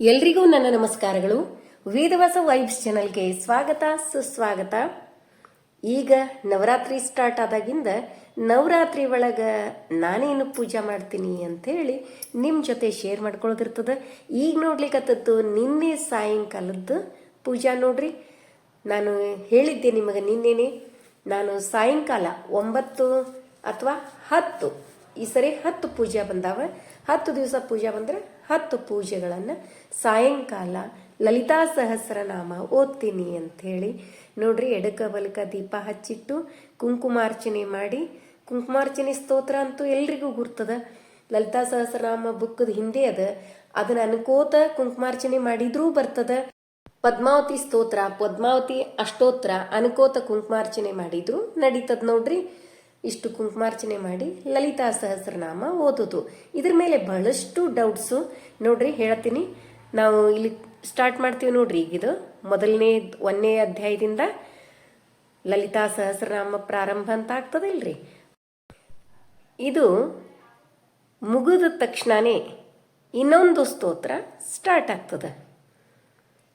ಎಲ್ರಿಗೂ ನನ್ನ ನಮಸ್ಕಾರಗಳು. ವೇದವಾಸ ವೈಬ್ಸ್ ಚಾನಲ್ಗೆ ಸ್ವಾಗತ, ಸುಸ್ವಾಗತ. ಈಗ ನವರಾತ್ರಿ ಸ್ಟಾರ್ಟ್ ಆದಾಗಿಂದ ನವರಾತ್ರಿ ಒಳಗೆ ನಾನೇನು ಪೂಜೆ ಮಾಡ್ತೀನಿ ಅಂಥೇಳಿ ನಿಮ್ಮ ಜೊತೆ ಶೇರ್ ಮಾಡ್ಕೊಳ್ಳೋದಿರ್ತದ. ಈಗ ನೋಡ್ಲಿಕ್ಕತ್ತದ್ದು ನಿನ್ನೆ ಸಾಯಂಕಾಲದ್ದು ಪೂಜಾ ನೋಡ್ರಿ. ನಾನು ಹೇಳಿದ್ದೆ ನಿಮಗೆ ನಿನ್ನೆನೆ, ನಾನು ಸಾಯಂಕಾಲ ಒಂಬತ್ತು ಅಥವಾ ಹತ್ತು, ಈ ಸರಿ ಹತ್ತು ಪೂಜೆ ಬಂದಾವ. ಹತ್ತು ದಿವಸ ಪೂಜೆ ಬಂದ್ರೆ ಹತ್ತು ಪೂಜೆಗಳನ್ನು ಸಾಯಂಕಾಲ ಲಲಿತಾ ಸಹಸ್ರನಾಮ ಓದ್ತೀನಿ ಅಂಥೇಳಿ. ನೋಡ್ರಿ, ಎಡಕ ಬಲಕ ದೀಪ ಹಚ್ಚಿಟ್ಟು ಕುಂಕುಮಾರ್ಚನೆ ಮಾಡಿ, ಕುಂಕುಮಾರ್ಚನೆ ಸ್ತೋತ್ರ ಅಂತೂ ಎಲ್ರಿಗೂ ಗುರ್ತದ. ಲಲಿತಾ ಸಹಸ್ರನಾಮ ಬುಕ್ಕದ ಹಿಂದೆ ಅದ, ಅದನ್ನ ಅನ್ಕೋತ ಕುಂಕುಮಾರ್ಚನೆ ಮಾಡಿದ್ರೂ ಬರ್ತದ. ಪದ್ಮಾವತಿ ಸ್ತೋತ್ರ, ಪದ್ಮಾವತಿ ಅಷ್ಟೋತ್ರ ಅನ್ಕೋತ ಕುಂಕುಮಾರ್ಚನೆ ಮಾಡಿದ್ರು ನಡೀತದ ನೋಡ್ರಿ. ಇಷ್ಟು ಕುಂಕುಮಾರ್ಚನೆ ಮಾಡಿ ಲಲಿತಾ ಸಹಸ್ರನಾಮ ಓದೋದು. ಇದ್ರ ಮೇಲೆ ಬಹಳಷ್ಟು ಡೌಟ್ಸು ನೋಡ್ರಿ ಹೇಳ್ತೀನಿ. ನಾವು ಇಲ್ಲಿ ಸ್ಟಾರ್ಟ್ ಮಾಡ್ತೀವಿ ನೋಡ್ರಿ ಈಗಿದು ಮೊದಲನೇ, ಒಂದನೇ ಅಧ್ಯಾಯದಿಂದ ಲಲಿತಾ ಸಹಸ್ರನಾಮ ಪ್ರಾರಂಭ ಅಂತ ಆಗ್ತದಿಲ್ರಿ ಇದು ಮುಗಿದ ತಕ್ಷಣನೇ ಇನ್ನೊಂದು ಸ್ತೋತ್ರ ಸ್ಟಾರ್ಟ್ ಆಗ್ತದೆ.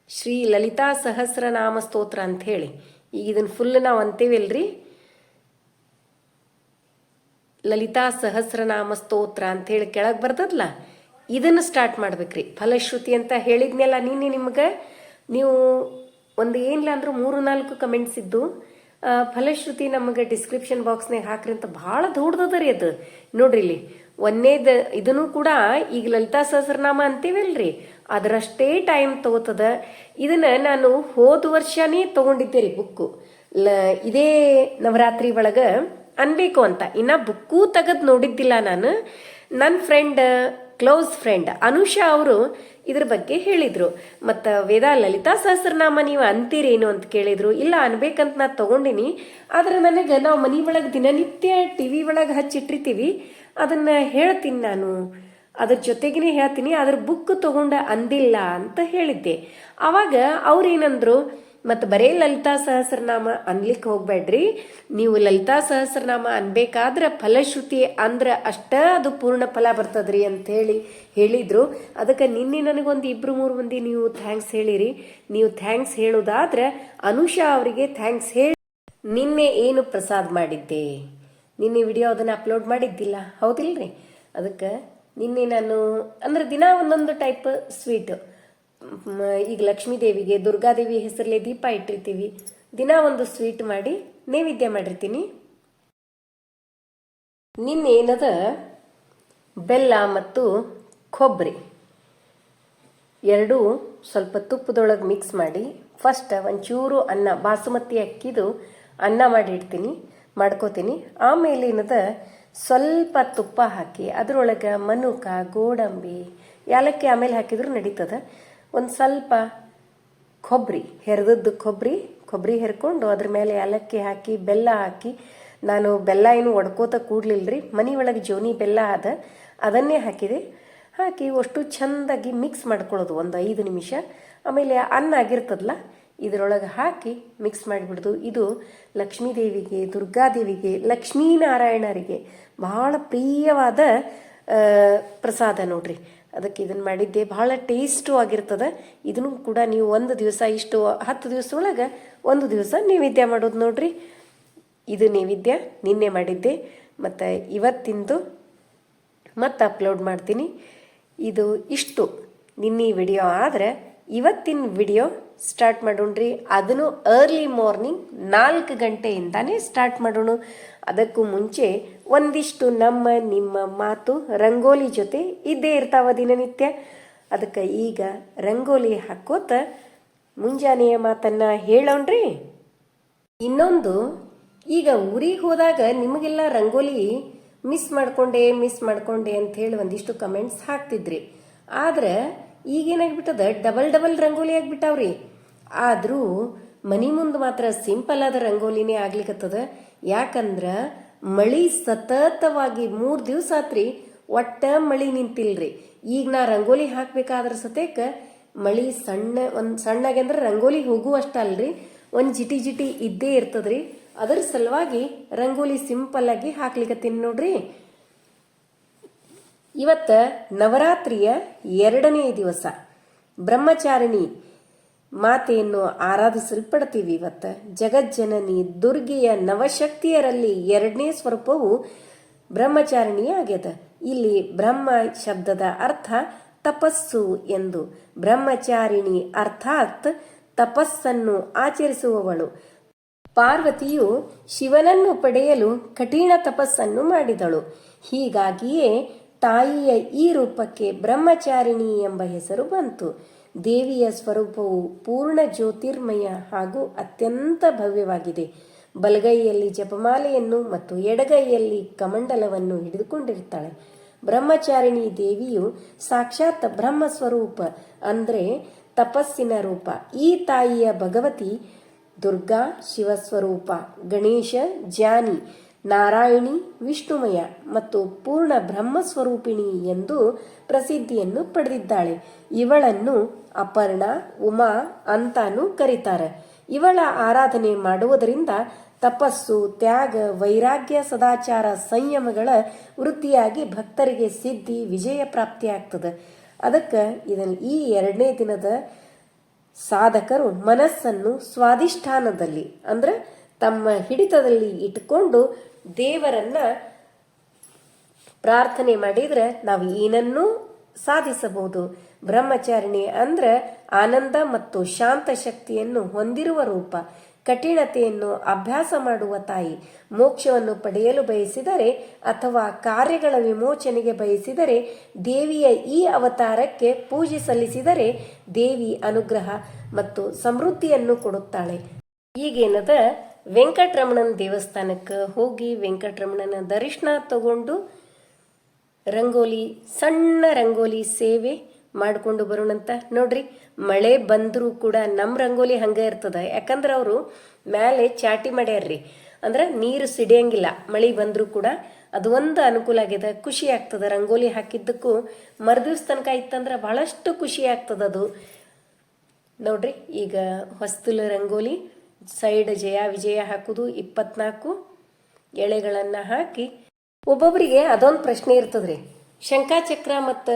ಶ್ರೀ ಲಲಿತಾ ಸಹಸ್ರನಾಮ ಸ್ತೋತ್ರ ಅಂತ ಹೇಳಿ. ಈಗ ಇದನ್ನು ಫುಲ್ ನಾವು ಅಂತೀವಲ್ರಿ ಲಲಿತಾ ಸಹಸ್ರನಾಮ ಸ್ತೋತ್ರ ಅಂತ ಹೇಳಿ ಕೆಳಗೆ ಬರ್ತದಲ್ಲ ಇದನ್ನು ಸ್ಟಾರ್ಟ್ ಮಾಡ್ಬೇಕ್ರಿ. ಫಲಶ್ರುತಿ ಅಂತ ಹೇಳಿದ್ನೆಲ್ಲ ನಿನ್ನೆ ನಿಮ್ಗೆ? ನೀವು ಒಂದು ಏನಿಲ್ಲ ಅಂದ್ರೂ ಮೂರು ನಾಲ್ಕು ಕಮೆಂಟ್ಸ್ ಇದ್ದು ಫಲಶ್ರುತಿ ನಮಗೆ ಡಿಸ್ಕ್ರಿಪ್ಷನ್ ಬಾಕ್ಸ್ನಾಗ ಹಾಕ್ರಿ ಅಂತ ಭಾಳ ದೊಡ್ಡದ ರೀ ಅದು. ನೋಡ್ರಿ ಇಲ್ಲಿ ಒಂದೇದ ಇದನ್ನು ಕೂಡ ಈಗ ಲಲಿತಾ ಸಹಸ್ರನಾಮ ಅಂತೀವಲ್ರಿ. ಅದರಷ್ಟೇ ಟೈಮ್ ತಗೋತದ. ಇದನ್ನ ನಾನು ಹೋದ ವರ್ಷನೇ ತಗೊಂಡಿದ್ದೆ ರೀ ಬುಕ್ಕು ಲ, ಇದೇ ನವರಾತ್ರಿ ಒಳಗ ಅನ್ಬೇಕು ಅಂತ. ಇನ್ನ ಬುಕ್ಕೂ ತೆಗೆದು ನೋಡಿದ್ದಿಲ್ಲ ನಾನು. ನನ್ನ ಫ್ರೆಂಡ್ ಕ್ಲೋಸ್ ಫ್ರೆಂಡ್ ಅನುಷಾ ಅವರು ಇದ್ರ ಬಗ್ಗೆ ಹೇಳಿದ್ರು. ಮತ್ತ ವೇದ ಲಲಿತಾ ಸಹಸ್ರನಾಮ ನೀವು ಅಂತೀರೇನು ಅಂತ ಕೇಳಿದ್ರು. ಇಲ್ಲ, ಅನ್ಬೇಕಂತ ನಾ ತಗೊಂಡಿನಿ. ಆದ್ರೆ ನನಗೆ ನಾವು ಮನಿ ಒಳಗೆ ದಿನನಿತ್ಯ ಟಿ ವಿ ಒಳಗೆ ಹಚ್ಚಿಟ್ಟಿರ್ತೀವಿ. ಅದನ್ನ ಹೇಳ್ತೀನಿ ನಾನು. ಅದ್ರ ಜೊತೆಗೇನೆ ಹೇಳ್ತೀನಿ. ಅದ್ರ ಬುಕ್ ತಗೊಂಡ ಅಂದಿಲ್ಲ ಅಂತ ಹೇಳಿದ್ದೆ. ಅವಾಗ ಅವ್ರೇನಂದ್ರು ಮತ್ತು ಬರೇ ಲಲಿತಾ ಸಹಸ್ರನಾಮ ಅನ್ಲಿಕ್ಕೆ ಹೋಗ್ಬೇಡ್ರಿ ನೀವು ಲಲಿತಾ ಸಹಸ್ರನಾಮ ಅನ್ಬೇಕಾದ್ರೆ ಫಲಶ್ರುತಿ ಅಂದ್ರೆ ಅಷ್ಟ ಅದು ಪೂರ್ಣ ಫಲ ಬರ್ತದ್ರಿ ಅಂತ ಹೇಳಿ ಹೇಳಿದ್ರು. ಅದಕ್ಕೆ ನಿನ್ನೆ ನನಗೊಂದು ಇಬ್ಬರು ಮೂರು ಮಂದಿ ನೀವು ಥ್ಯಾಂಕ್ಸ್ ಹೇಳಿರಿ. ನೀವು ಥ್ಯಾಂಕ್ಸ್ ಹೇಳೋದಾದ್ರೆ ಅನುಷಾ ಅವರಿಗೆ ಥ್ಯಾಂಕ್ಸ್ ಹೇಳಿ ನಿನ್ನೆ ಏನು ಪ್ರಸಾದ್ ಮಾಡಿದ್ದೆ? ನಿನ್ನೆ ವಿಡಿಯೋ ಅದನ್ನು ಅಪ್ಲೋಡ್ ಮಾಡಿದ್ದಿಲ್ಲ, ಹೌದಿಲ್ರಿ? ಅದಕ್ಕೆ ನಿನ್ನೆ ನಾನು, ಅಂದ್ರೆ ದಿನ ಒಂದೊಂದು ಟೈಪ್ ಸ್ವೀಟ್ ಈಗ ಲಕ್ಷ್ಮೀ ದೇವಿಗೆ ದುರ್ಗಾದೇವಿ ಹೆಸರಲ್ಲೇ ದೀಪ ಇಟ್ಟಿರ್ತೀವಿ. ದಿನ ಒಂದು ಸ್ವೀಟ್ ಮಾಡಿ ನೈವೇದ್ಯ ಮಾಡಿರ್ತೀನಿ. ನಿನ್ನೇನದ ಬೆಲ್ಲ ಮತ್ತು ಕೊಬ್ಬರಿ. ಎರಡೂ ಸ್ವಲ್ಪ ತುಪ್ಪದೊಳಗೆ ಮಿಕ್ಸ್ ಮಾಡಿ ಫಸ್ಟ್ ಒಂಚೂರು ಅನ್ನ, ಬಾಸುಮತಿ ಅಕ್ಕಿದು ಅನ್ನ ಮಾಡಿ ಇಡ್ತೀನಿ ಮಾಡ್ಕೋತೀನಿ. ಆಮೇಲೆ ಏನದ? ಸ್ವಲ್ಪ ತುಪ್ಪ ಹಾಕಿ ಅದರೊಳಗೆ ಮನುಕ, ಗೋಡಂಬಿ, ಯಾಲಕ್ಕಿ ಆಮೇಲೆ ಹಾಕಿದ್ರೂ ನಡೀತದ. ಒಂದು ಸ್ವಲ್ಪ ಕೊಬ್ಬರಿ ಹೆರೆದದ್ದು ಕೊಬ್ಬರಿ ಕೊಬ್ಬರಿ ಹೆರ್ಕೊಂಡು ಅದ್ರ ಮೇಲೆ ಏಲಕ್ಕಿ ಹಾಕಿ, ಬೆಲ್ಲ ಹಾಕಿ, ನಾನು ಬೆಲ್ಲ ಏನು ಒಡ್ಕೋತ ಕೂಡ್ಲಿಲ್ರಿ, ಮನೆ ಒಳಗೆ ಜೋನಿ ಬೆಲ್ಲ ಅದ, ಅದನ್ನೇ ಹಾಕಿದೆ. ಹಾಕಿ ಅಷ್ಟು ಚೆಂದಾಗಿ ಮಿಕ್ಸ್ ಮಾಡ್ಕೊಳ್ಳೋದು, ಒಂದು ಐದು ನಿಮಿಷ. ಆಮೇಲೆ ಅನ್ನ ಆಗಿರ್ತದಲ್ಲ ಇದರೊಳಗೆ ಹಾಕಿ ಮಿಕ್ಸ್ ಮಾಡಿಬಿಡ್ದು. ಇದು ಲಕ್ಷ್ಮೀ ದೇವಿಗೆ ದುರ್ಗಾದೇವಿಗೆ, ಲಕ್ಷ್ಮೀನಾರಾಯಣರಿಗೆ ಬಹಳ ಪ್ರಿಯವಾದ ಪ್ರಸಾದ ನೋಡ್ರಿ. ಅದಕ್ಕೆ ಇದನ್ನು ಮಾಡಿದ್ದೆ. ಬಹಳ ಟೇಸ್ಟು ಆಗಿರ್ತದೆ. ಇದನ್ನು ಕೂಡ ನೀವು ಒಂದು ದಿವಸ ಇಷ್ಟು ಹತ್ತು ದಿವಸ ಒಳಗೆ ಒಂದು ದಿವಸ ನೈವೇದ್ಯ ಮಾಡೋದು ನೋಡ್ರಿ. ಇದು ನೈವೇದ್ಯ, ನಿನ್ನೆ ಮಾಡಿದ್ದೆ. ಮತ್ತು ಇವತ್ತಿಂದು ಮತ್ತೆ ಅಪ್ಲೋಡ್ ಮಾಡ್ತೀನಿ. ಇದು ಇಷ್ಟು. ನಿನ್ನೆ ವಿಡಿಯೋ ಆದರೆ ಇವತ್ತಿನ ವಿಡಿಯೋ ಸ್ಟಾರ್ಟ್ ಮಾಡೋಣ್ರಿ. ಅದನ್ನು ಅರ್ಲಿ ಮಾರ್ನಿಂಗ್ ನಾಲ್ಕು ಗಂಟೆಯಿಂದಾನೇ ಸ್ಟಾರ್ಟ್ ಮಾಡೋಣ. ಅದಕ್ಕೂ ಮುಂಚೆ ಒಂದಿಷ್ಟು ನಮ್ಮ, ನಿಮ್ಮ ಮಾತು ರಂಗೋಲಿ ಜೊತೆ ಇದ್ದೇ ಇರ್ತಾವ ದಿನನಿತ್ಯ. ಅದಕ್ಕೆ ಈಗ ರಂಗೋಲಿ ಹಾಕೋತ ಮುಂಜಾನೆಯ ಮಾತನ್ನ ಹೇಳೋಣ್ರಿ. ಇನ್ನೊಂದು, ಈಗ ಊರಿಗೆ ಹೋದಾಗ ನಿಮಗೆಲ್ಲ ರಂಗೋಲಿ ಮಿಸ್ ಮಾಡ್ಕೊಂಡೆ ಮಿಸ್ ಮಾಡ್ಕೊಂಡೆ ಅಂತ ಹೇಳಿ ಒಂದಿಷ್ಟು ಕಮೆಂಟ್ಸ್ ಹಾಕ್ತಿದ್ರಿ. ಆದ್ರೆ ಈಗೇನಾಗ್ಬಿಟ್ಟದ ಡಬಲ್ ಡಬಲ್ ರಂಗೋಲಿ ಆಗ್ಬಿಟ್ಟಾವ್ರಿ. ಆದರೂ ಮನಿ ಮುಂದೆ ಮಾತ್ರ ಸಿಂಪಲ್ ಆದ ರಂಗೋಲಿನೇ ಆಗ್ಲಿಕತ್ತದ. ಯಾಕಂದ್ರ ಮಳಿ ಸತತವಾಗಿ ಮೂರು ದಿವಸ ಆತ್ರಿ ಒಟ್ಟ ಮಳಿ ನಿಂತಿಲ್ರಿ. ಈಗ ನಾ ರಂಗೋಲಿ ಹಾಕ್ಬೇಕಾದ್ರ ಸತೇಕ ಮಳಿ ಸಣ್ಣ ಒಂದ್ ಸಣ್ಣಗೆ ಅಂದ್ರೆ ರಂಗೋಲಿ ಹೋಗು ಅಷ್ಟಲ್ರಿ ಒಂದ್ ಜಿಟಿ ಜಿಟಿ ಇದ್ದೇ ಇರ್ತದ್ರಿ. ಅದರ ಸಲುವಾಗಿ ರಂಗೋಲಿ ಸಿಂಪಲ್ ಆಗಿ ಹಾಕ್ಲಿಕತ್ತೀನಿ ನೋಡ್ರಿ. ಇವತ್ತ ನವರಾತ್ರಿಯ ಎರಡನೇ ದಿವಸ. ಬ್ರಹ್ಮಚಾರಿಣಿ ಮಾತೆಯನ್ನು ಆರಾಧಿಸಲ್ಪಡ್ತೀವಿ ಇವತ್ತ. ಜಗಜ್ಜನನಿ ದುರ್ಗೆಯ ನವಶಕ್ತಿಯರಲ್ಲಿ ಎರಡನೇ ಸ್ವರೂಪವು ಬ್ರಹ್ಮಚಾರಿಣಿ ಆಗ್ಯದ ಇಲ್ಲಿ ಬ್ರಹ್ಮ ಶಬ್ದದ ಅರ್ಥ ತಪಸ್ಸು ಎಂದು. ಬ್ರಹ್ಮಚಾರಿಣಿ ಅರ್ಥಾತ್ ತಪಸ್ಸನ್ನು ಆಚರಿಸುವವಳು. ಪಾರ್ವತಿಯು ಶಿವನನ್ನು ಪಡೆಯಲು ಕಠಿಣ ತಪಸ್ಸನ್ನು ಮಾಡಿದಳು. ಹೀಗಾಗಿಯೇ ತಾಯಿಯ ಈ ರೂಪಕ್ಕೆ ಬ್ರಹ್ಮಚಾರಿಣಿ ಎಂಬ ಹೆಸರು ಬಂತು. ದೇವಿಯ ಸ್ವರೂಪವು ಪೂರ್ಣ ಜ್ಯೋತಿರ್ಮಯ ಹಾಗೂ ಅತ್ಯಂತ ಭವ್ಯವಾಗಿದೆ. ಬಲಗೈಯಲ್ಲಿ ಜಪಮಾಲೆಯನ್ನು ಮತ್ತು ಎಡಗೈಯಲ್ಲಿ ಕಮಂಡಲವನ್ನು ಹಿಡಿದುಕೊಂಡಿರ್ತಾಳೆ ಬ್ರಹ್ಮಚಾರಿಣಿ ದೇವಿಯು ಸಾಕ್ಷಾತ್ ಬ್ರಹ್ಮ ಸ್ವರೂಪ ಅಂದರೆ ತಪಸ್ಸಿನ ರೂಪ. ಈ ತಾಯಿಯ ಭಗವತಿ ದುರ್ಗಾ ಶಿವಸ್ವರೂಪ, ಗಣೇಶ ಜ್ಞಾನಿ ನಾರಾಯಣಿ, ವಿಷ್ಣುಮಯ ಮತ್ತು ಪೂರ್ಣ ಬ್ರಹ್ಮಸ್ವರೂಪಿಣಿ ಎಂದು ಪ್ರಸಿದ್ಧಿಯನ್ನು ಪಡೆದಿದ್ದಾಳೆ. ಇವಳನ್ನು ಅಪರ್ಣ, ಉಮಾ ಅಂತಾನೂ ಕರೀತಾರೆ. ಇವಳ ಆರಾಧನೆ ಮಾಡುವುದರಿಂದ ತಪಸ್ಸು, ತ್ಯಾಗ, ವೈರಾಗ್ಯ, ಸದಾಚಾರ ಸಂಯಮಗಳ ವೃತ್ತಿಯಾಗಿ ಭಕ್ತರಿಗೆ ಸಿದ್ಧಿ, ವಿಜಯ ಪ್ರಾಪ್ತಿಯಾಗ್ತದೆ. ಅದಕ್ಕೆ ಇದನ್ನು ಈ ಎರಡನೇ ದಿನದ ಸಾಧಕರು ಮನಸ್ಸನ್ನು ಸ್ವಾಧಿಷ್ಠಾನದಲ್ಲಿ, ಅಂದ್ರೆ ತಮ್ಮ ಹಿಡಿತದಲ್ಲಿ ಇಟ್ಟುಕೊಂಡು ದೇವರನ್ನ ಪ್ರಾರ್ಥನೆ ಮಾಡಿದ್ರೆ ನಾವು ಏನನ್ನೂ ಸಾಧಿಸಬಹುದು. ಬ್ರಹ್ಮಚಾರಿಣಿ ಅಂದ್ರೆ ಆನಂದ ಮತ್ತು ಶಾಂತ ಶಕ್ತಿಯನ್ನು ಹೊಂದಿರುವ ರೂಪ. ಕಠಿಣತೆಯನ್ನು ಅಭ್ಯಾಸ ಮಾಡುವ ತಾಯಿ. ಮೋಕ್ಷವನ್ನು ಪಡೆಯಲು ಬಯಸಿದರೆ ಅಥವಾ ಕಾರ್ಯಗಳ ವಿಮೋಚನೆಗೆ ಬಯಸಿದರೆ ದೇವಿಯ ಈ ಅವತಾರಕ್ಕೆ ಪೂಜೆ ಸಲ್ಲಿಸಿದರೆ ದೇವಿ ಅನುಗ್ರಹ ಮತ್ತು ಸಮೃದ್ಧಿಯನ್ನು ಕೊಡುತ್ತಾಳೆ. ಈಗೇನದ ವೆಂಕಟರಮಣನ ದೇವಸ್ಥಾನಕ್ಕೆ ಹೋಗಿ ವೆಂಕಟರಮಣನ ದರ್ಶನ ತಗೊಂಡು ರಂಗೋಲಿ, ಸಣ್ಣ ರಂಗೋಲಿ ಸೇವೆ ಮಾಡಿಕೊಂಡು ಬರೋಣಂತ. ನೋಡ್ರಿ, ಮಳೆ ಬಂದರೂ ಕೂಡ ನಮ್ಮ ರಂಗೋಲಿ ಹಂಗೆ ಇರ್ತದ. ಯಾಕಂದ್ರೆ ಅವರು ಮೇಲೆ ಚಾಟಿ ಮಾಡ್ಯಾರ್ರಿ. ಅಂದ್ರೆ ನೀರು ಸಿಡಿಯಂಗಿಲ್ಲ, ಮಳೆ ಬಂದರೂ ಕೂಡ ಅದು ಒಂದು ಅನುಕೂಲ ಆಗಿದೆ ಖುಷಿ ಆಗ್ತದೆ. ರಂಗೋಲಿ ಹಾಕಿದ್ದಕ್ಕೂ ಮರುದಿವ್ಸ ತನಕ ಇತ್ತಂದ್ರೆ ಬಹಳಷ್ಟು ಖುಷಿ ಆಗ್ತದ ಅದು. ನೋಡ್ರಿ, ಈಗ ಹೊಸ್ತುಲ ರಂಗೋಲಿ ಸೈಡ್ ಜಯ, ವಿಜಯ ಹಾಕುದು ಇಪ್ಪತ್ನಾಲ್ಕು ಎಳೆಗಳನ್ನು ಹಾಕಿ ಒಬ್ಬೊಬ್ಬರಿಗೆ ಅದೊಂದು ಪ್ರಶ್ನೆ ಇರ್ತದ್ರಿ. ಶಂಕಾಚಕ್ರ ಮತ್ತು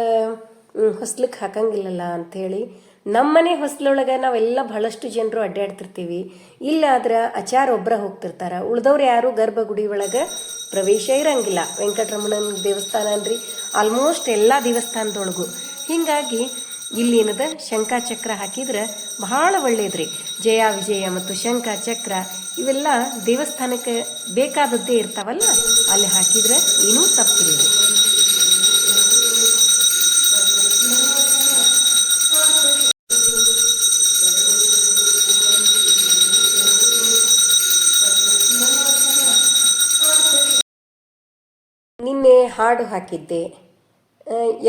ಹೊಸ್ಲಕ್ಕೆ ಹಾಕಂಗಿಲ್ಲಲ್ಲ ಅಂಥೇಳಿ ನಮ್ಮನೆ ಹೊಸ್ಲೊಳಗೆ ನಾವೆಲ್ಲ ಬಹಳಷ್ಟು ಜನರು ಅಡ್ಡಾಡ್ತಿರ್ತೀವಿ ಇಲ್ಲಾದ್ರೆ ಆಚಾರ ಒಬ್ಬರ ಹೋಗ್ತಿರ್ತಾರ. ಉಳ್ದವ್ರು ಯಾರು ಗರ್ಭಗುಡಿ ಒಳಗೆ ಪ್ರವೇಶ ಇರಂಗಿಲ್ಲ. ವೆಂಕಟರಮಣನ ದೇವಸ್ಥಾನ ಅನ್ರಿ. ಆಲ್ಮೋಸ್ಟ್ ಎಲ್ಲ ದೇವಸ್ಥಾನದೊಳಗು. ಹೀಗಾಗಿ ಇಲ್ಲಿ ಏನದ? ಶಂಖಚಕ್ರ ಹಾಕಿದ್ರೆ ಬಹಳ ಒಳ್ಳೇದ್ರಿ. ಜಯ, ವಿಜಯ ಮತ್ತು ಶಂಖ ಚಕ್ರ ಇವೆಲ್ಲ ದೇವಸ್ಥಾನಕ್ಕೆ ಬೇಕಾದದ್ದೇ ಇರ್ತಾವಲ್ಲ, ಅಲ್ಲಿ ಹಾಕಿದ್ರೆ ಏನೂ ತಪ್ಪಿಲ್ಲ. ನಿನ್ನೆ ಹಾಡು ಹಾಕಿದ್ದೆ.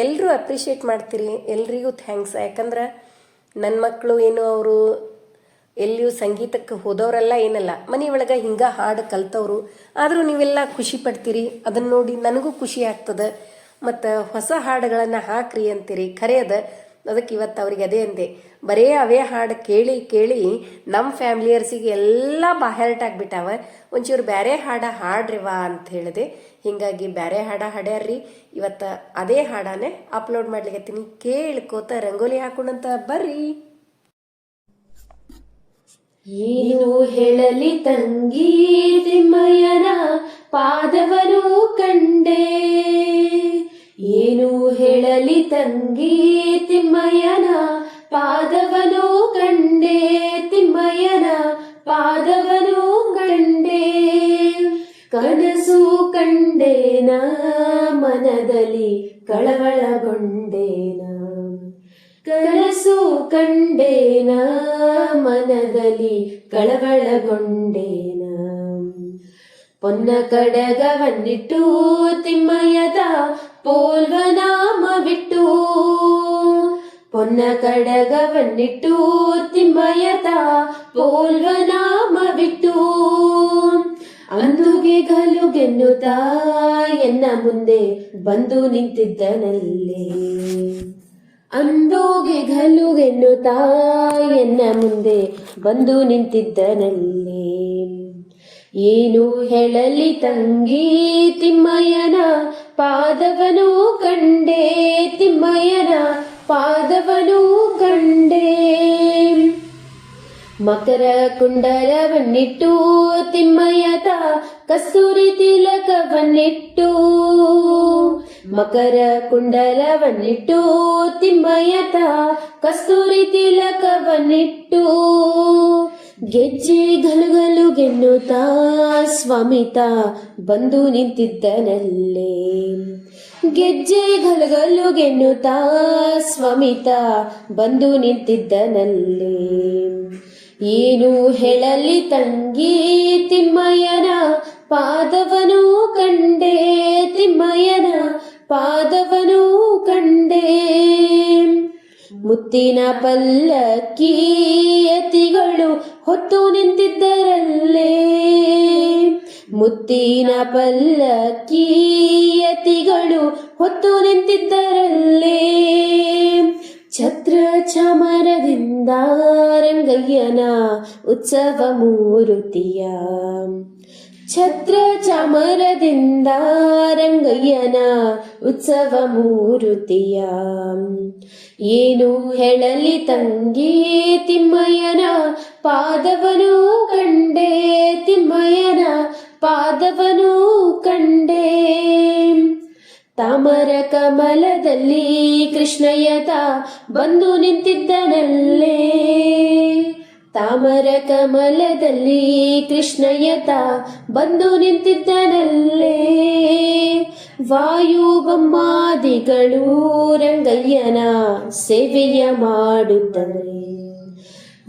ಎಲ್ಲರೂ ಅಪ್ರಿಷಿಯೇಟ್ ಮಾಡ್ತೀರಿ, ಎಲ್ರಿಗೂ ಥ್ಯಾಂಕ್ಸ್ ಯಾಕಂದ್ರೆ ನನ್ನ ಮಕ್ಕಳು ಏನು ಅವರು ಎಲ್ಲಿಯೂ ಸಂಗೀತಕ್ಕೆ ಹೋದವರೆಲ್ಲ ಏನಲ್ಲ, ಮನೆ ಒಳಗೆ ಹಿಂಗೆ ಹಾಡು ಕಲ್ತವ್ರು. ಆದರೂ ನೀವೆಲ್ಲ ಖುಷಿ ಪಡ್ತೀರಿ ಅದನ್ನು ನೋಡಿ ನನಗೂ ಖುಷಿ ಆಗ್ತದೆ. ಮತ್ತು ಹೊಸ ಹಾಡುಗಳನ್ನು ಹಾಕ್ರಿ ಅಂತೀರಿ ಖರೆ ಅದ ಅದಕ್ಕೆ ಇವತ್ತು ಅವ್ರಿಗೆ ಅದೇ ಅಂದೆ. ಬರೇ ಅವೇ ಹಾಡು ಕೇಳಿ ಕೇಳಿ ನಮ್ಮ ಫ್ಯಾಮ್ಲಿಯರ್ಸಿಗೆ ಎಲ್ಲ ಬಾಹ್ಯಾರ್ಟ್ ಆಗಿಬಿಟ್ಟಾವ. ಒಂಚೂರು ಬೇರೆ ಹಾಡ ಹಾಡ್ರಿವಾ ಅಂತ ಹೇಳಿದೆ. ಹೀಗಾಗಿ ಬೇರೆ ಹಾಡ ಹಾಡ್ಯಾರ್ರಿ. ಇವತ್ತು ಅದೇ ಹಾಡಾನೆ ಅಪ್ಲೋಡ್ ಮಾಡ್ಲಿಕತ್ತೀನಿ. ಕೇಳ್ಕೋತ ರಂಗೋಲಿ ಹಾಕೊಂಡಂತ ಬರ್ರಿ. ಏನು ಹೇಳಲಿ ತಂಗೀ ತಿಮ್ಮಯ್ಯನ ಮನದಲ್ಲಿ ಕಳವಳಗೊಂಡೇನ? ಪೊನ್ನ ಕಡಗವನ್ನಿಟ್ಟು ತಿಮ್ಮಯ್ಯದ ಪೋಲ್ವನಾಮವಿಟ್ಟು. ಪೊನ್ನ ಕಡಗವನ್ನಿಟ್ಟು ತಿಮ್ಮಯ್ಯದ ಪೋಲ್ವನಾಮವಿಟ್ಟು. ಅಂದುಗೆ ಗಲುಗೆನ್ನುತ್ತಾ ಎನ್ನ ಮುಂದೆ ಬಂದು ನಿಂತಿದ್ದನಲ್ಲೇ. ಅಂದೋಗೆ ತಾಯನ್ನ ಮುಂದೆ ಬಂದು ನಿಂತಿದ್ದನಲ್ಲೇ. ಏನು ಹೇಳಲಿ ತಂಗಿ ತಿಮ್ಮಯ್ಯನ, ಪಾದವನು ಕಂಡೆ ತಿಮ್ಮಯ್ಯನ, ಪಾದವನು ಕಂಡೆ. ಮಕರ ಕುಂಡಲವನ್ನಿಟ್ಟು ತಿಮ್ಮಯ್ಯದ ಕಸ್ತೂರಿ ತಿಲಕವನ್ನಿಟ್ಟು ಮಕರ ಕುಂಡಲವನ್ನಿಟ್ಟು ತಿಮ್ಮಯತ ಕಸ್ತೂರಿ ತಿಲಕವನ್ನಿಟ್ಟು. ಗೆಜ್ಜೆ ಗಲುಗಲು ಗೆನ್ನುತ್ತಾ ಸ್ವಾಮಿತ ಬಂದು ನಿಂತಿದ್ದನಲ್ಲೇ. ಗೆಜ್ಜೆ ಗಲಗಲು ಗೆನ್ನುತ್ತಾ ಸ್ವಮಿತ ಬಂದು ನಿಂತಿದ್ದನಲ್ಲೇ. ಏನು ಹೇಳಲಿ ತಂಗಿ ತಿಮ್ಮಯ್ಯನ ಪಾದವನು? ಮುತ್ತಿನ ಪಲ್ಲಕ್ಕಿಯತಿಗಳು ಹೊತ್ತು ನಿಂತಿದ್ದರಲ್ಲೇ. ಮುತ್ತಿನ ಪಲ್ಲಕ್ಕಿಯತಿಗಳು ಹೊತ್ತು ನಿಂತಿದ್ದರಲ್ಲೇ. ಛತ್ರ ಚಮರದಿಂದ ರಂಗಯ್ಯನ ಉತ್ಸವ ಮೂರುತಿಯ. ಛತ್ರ ಚಮರದಿಂದ ರಂಗಯ್ಯನ ಉತ್ಸವ ಮೂರುತಿಯ. ಏನು ಹೇಳಲಿ ತಂಗಿ ತಿಮ್ಮಯ್ಯನ? ಪಾದವನು ಕಂಡೆ ತಿಮ್ಮಯ್ಯನ, ಪಾದವನು ಕಂಡೆ. ತಾಮರ ಕಮಲದಲ್ಲಿ ಕೃಷ್ಣಯ್ಯತ ಬಂದು ನಿಂತಿದ್ದನಲ್ಲೇ. ತಾಮರ ಕಮಲದಲ್ಲಿ ಕೃಷ್ಣಯ್ಯತ ಬಂದು ನಿಂತಿದ್ದನಲ್ಲೇ. ವಾಯು ಬೊಮ್ಮಾದಿಗಳು ರಂಗಯ್ಯನ ಸೇವೆಯ ಮಾಡುತ್ತವೆ.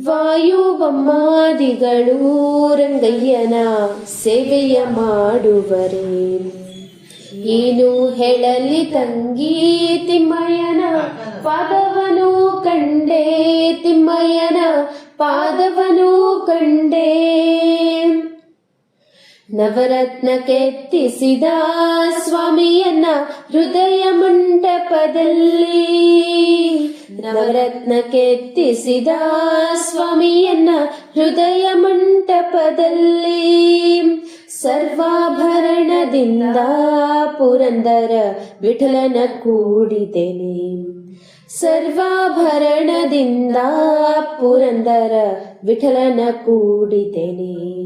ವಾಯು ಬೊಮ್ಮಾದಿಗಳು ರಂಗಯ್ಯನ ಸೇವೆಯ ಮಾಡುವರೆ. ಏನು ಹೇಳಲಿ ತಂಗಿ ತಿಮ್ಮಯ್ಯನ, ಪಾದವನು ಕಂಡೆ ತಿಮ್ಮಯ್ಯನ, ಪಾದವನು ಕಂಡೆ. ನವರತ್ನ ಕೆತ್ತಿಸಿದ ಸ್ವಾಮಿಯನ್ನ ಹೃದಯ ಮಂಟಪದಲ್ಲಿ. ನವರತ್ನ ಕೆತ್ತಿಸಿದ ಸ್ವಾಮಿಯನ್ನ ಹೃದಯ ಮಂಟಪದಲ್ಲಿ. ಸರ್ವಾಭರಣದಿಂದ ಪುರಂದರ ವಿಠಲನ ಕೂಡಿದೆನೆ. ಸರ್ವಾಭರಣದಿಂದ ಪುರಂದರ ವಿಠಲನ ಕೂಡಿದೆನೆ.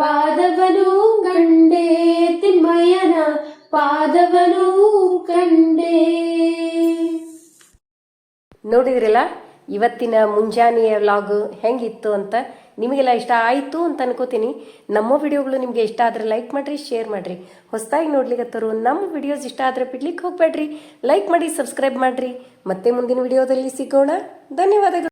ಪಾದವನು ಕಂಡೆ ತಿಮ್ಮಯ್ಯನ, ಪಾದವನು ಕಂಡೆ. ನೋಡಿದ್ರಲ್ಲ, ಇವತ್ತಿನ ಮುಂಜಾನೆಯ ವ್ಲಾಗ್ ಹೆಂಗಿತ್ತು ಅಂತ ನಿಮಗೆಲ್ಲ ಇಷ್ಟ ಆಯಿತು ಅಂತ ಅನ್ಕೋತೀನಿ. ನಮ್ಮ ವಿಡಿಯೋಗಳು ನಿಮಗೆ ಇಷ್ಟ ಆದರೆ ಲೈಕ್ ಮಾಡಿರಿ ಶೇರ್ ಮಾಡಿರಿ. ಹೊಸದಾಗಿ ನೋಡ್ಲಿಕ್ಕತ್ತರು ನಮ್ಮ ವಿಡಿಯೋಸ್ ಇಷ್ಟ ಆದರೆ ಬಿಡ್ಲಿಕ್ಕೆ ಹೋಗಬೇಡ್ರಿ. ಲೈಕ್ ಮಾಡಿ ಸಬ್ಸ್ಕ್ರೈಬ್ ಮಾಡಿರಿ. ಮತ್ತೆ ಮುಂದಿನ ವಿಡಿಯೋದಲ್ಲಿ ಸಿಗೋಣ. ಧನ್ಯವಾದಗಳು.